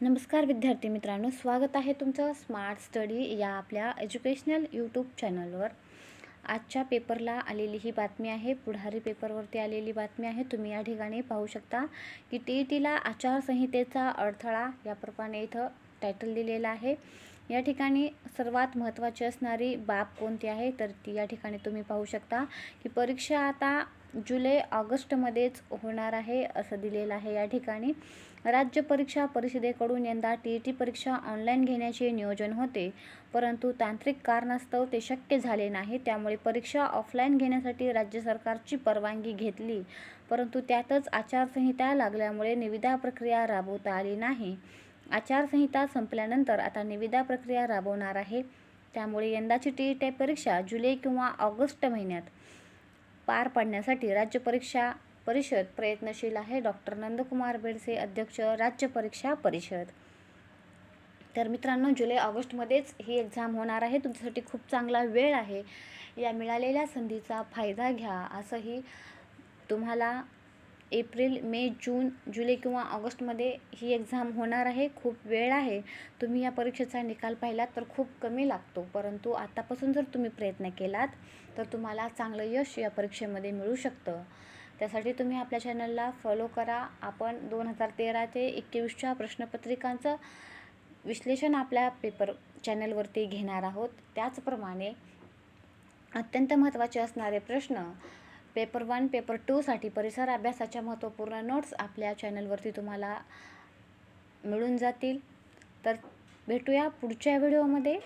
नमस्कार विद्यार्थी मित्रांनो स्वागत आहे तुमचं स्मार्ट स्टडी या आपल्या एज्युकेशनल यूट्यूब चॅनलवर आजच्या पेपरला आलेली ही बातमी आहे पुढारी पेपरवरती आलेली बातमी आहे. तुम्ही या ठिकाणी पाहू शकता की टी ई टीला आचारसंहितेचा अडथळा याप्रमाणे इथं टायटल दिलेलं आहे. या ठिकाणी सर्वात महत्त्वाची असणारी बाब कोणती आहे? तर ती या ठिकाणी तुम्ही पाहू शकता की परीक्षा आता जुलै ऑगस्टमध्येच होणार आहे असं दिलेलं आहे या ठिकाणी. राज्य परीक्षा परिषदेकडून यंदा टी ई टी परीक्षा ऑनलाईन घेण्याचे नियोजन होते. परंतु तांत्रिक कारणास्तव ते शक्य झाले नाही. त्यामुळे परीक्षा ऑफलाईन घेण्यासाठी राज्य सरकारची परवानगी घेतली. परंतु त्यातच आचारसंहिता लागल्यामुळे निविदा प्रक्रिया राबवता आली नाही. आचारसंहिता संपल्यानंतर आता निविदा प्रक्रिया राबवणार आहे. त्यामुळे यंदाची टी ई टी परीक्षा जुलै किंवा ऑगस्ट महिन्यात. पार पाडण्यासाठी राज्य परीक्षा परिषद प्रयत्नशील आहे. डॉक्टर नंदकुमार बेडसे अध्यक्ष राज्य परीक्षा परिषद. तर मित्रांनो जुलै ऑगस्टमध्येच ही एक्झाम होणार आहे. तुमच्यासाठी खूप चांगला वेळ आहे. या मिळालेल्या संधीचा फायदा घ्या. असंही तुम्हाला एप्रिल मे जून जुलै किंवा ऑगस्टमध्ये ही एक्झाम होणार आहे. खूप वेळ आहे. तुम्ही या परीक्षेचा निकाल पाहिलात तर खूप कमी लागतो. परंतु आतापासून जर तुम्ही प्रयत्न केलात तर तुम्हाला चांगलं यश या परीक्षेमध्ये मिळू शकतं. त्यासाठी तुम्ही आपल्या चॅनलला फॉलो करा. आपण दोन हजार तेरा ते एकवीसच्या प्रश्नपत्रिकांचं विश्लेषण आपल्या पेपर चॅनलवरती घेणार आहोत. त्याचप्रमाणे अत्यंत महत्त्वाचे असणारे प्रश्न पेपर वन पेपर टूसाठी परिसर अभ्यासाच्या महत्त्वपूर्ण नोट्स आपल्या चॅनलवरती तुम्हाला मिळून जातील. तर भेटूया पुढच्या व्हिडिओमध्ये